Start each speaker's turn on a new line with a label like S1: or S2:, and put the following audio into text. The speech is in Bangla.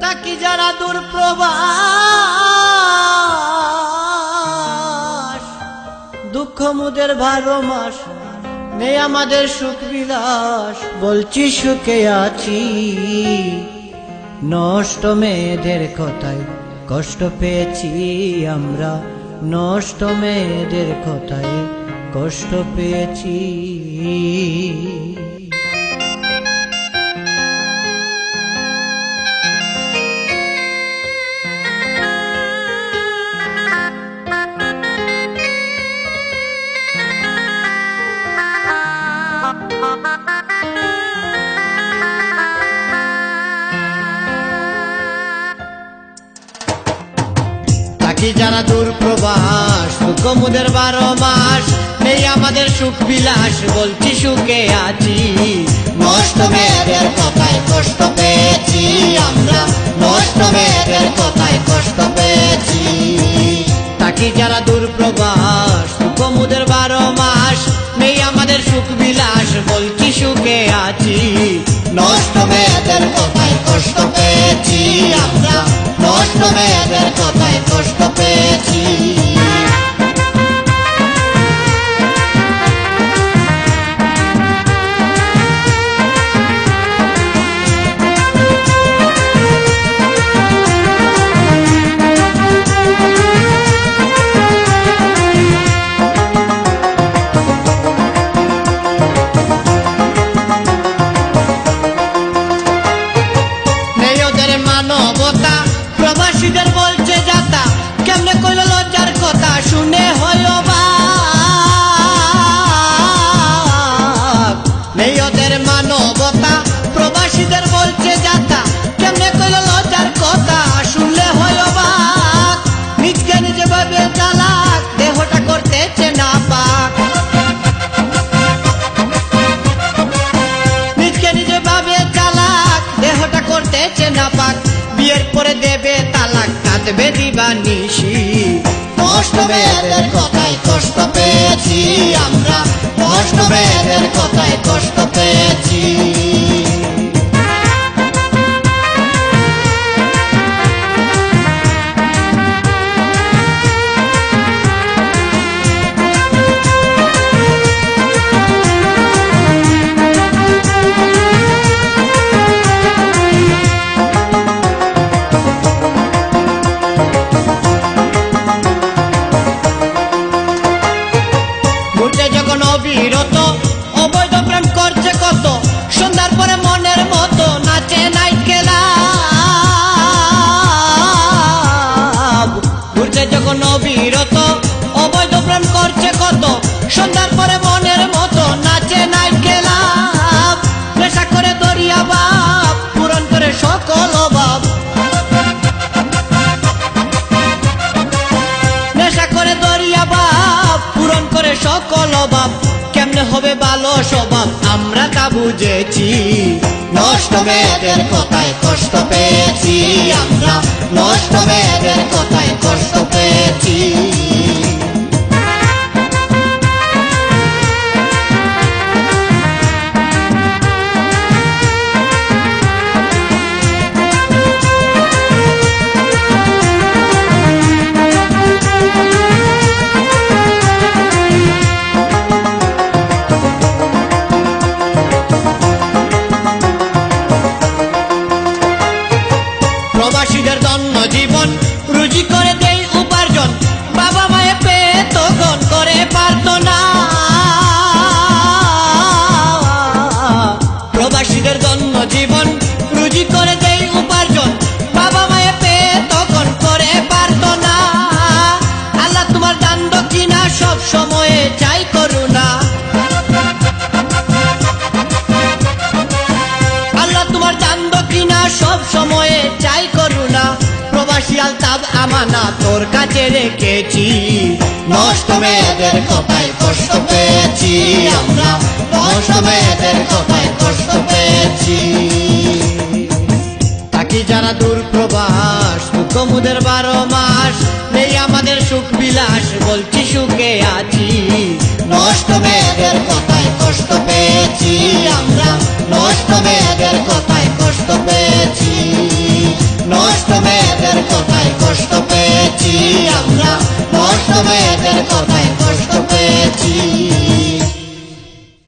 S1: তাকি যারা দূর প্রবাস দুঃখ মুদের ভালো মাস, নেই আমাদের সুখ বিলাস। বলছি, সুখে আছি। নষ্ট মেয়েদের কথায় কষ্ট পেয়েছি আমরা। নষ্ট মেয়েদের কথায় কষ্ট পেয়েছি। থাকি যারা দূর প্রবাস? দুঃখ বারো মাস নেই আমাদের সুখ বিলাস, বলছি সুখে আছি। নষ্ট মেয়েদের কথায় কষ্ট পেয়েছি, আমরা নষ্ট মেয়েদের কথায় কষ্ট পেয়েছি। থাকি যারা দূর প্রবাস দুঃখ বারো মাস নেই আমাদের সুখ বিলাস, বলছি সুখে আছি। নষ্ট মেয়েদের কথায় কষ্ট পেয়েছি, আমরা মেয়েদের কথায় কষ্ট পেয়েছি কাঁদবে দিবা নষ্ট মেয়েদের কথায় কষ্ট পেয়েছি আমরা। কষ্ট মেয়েদের অভাব কেমনে হবে ভালো স্বভাব? আমরা তা বুঝেছি। নষ্ট মেয়েদের কথায় কষ্ট পেয়েছি আমরা। নষ্ট মেয়েদের কথায় জীবন রুজি আমানা তোর কাছে রেখেছি। নষ্ট মেয়েদের কথায় কষ্ট পেয়েছি আমরা। নষ্ট মেয়েদের কথায় কষ্ট পেয়েছি। থাকি যারা দূর প্রবাস দুঃখ মুদের বারো মাস। নেই আমাদের সুখ বিলাস, বলছি সুখে আছি। নষ্ট মেয়েদের কথায় কষ্ট পেয়েছি আমরা।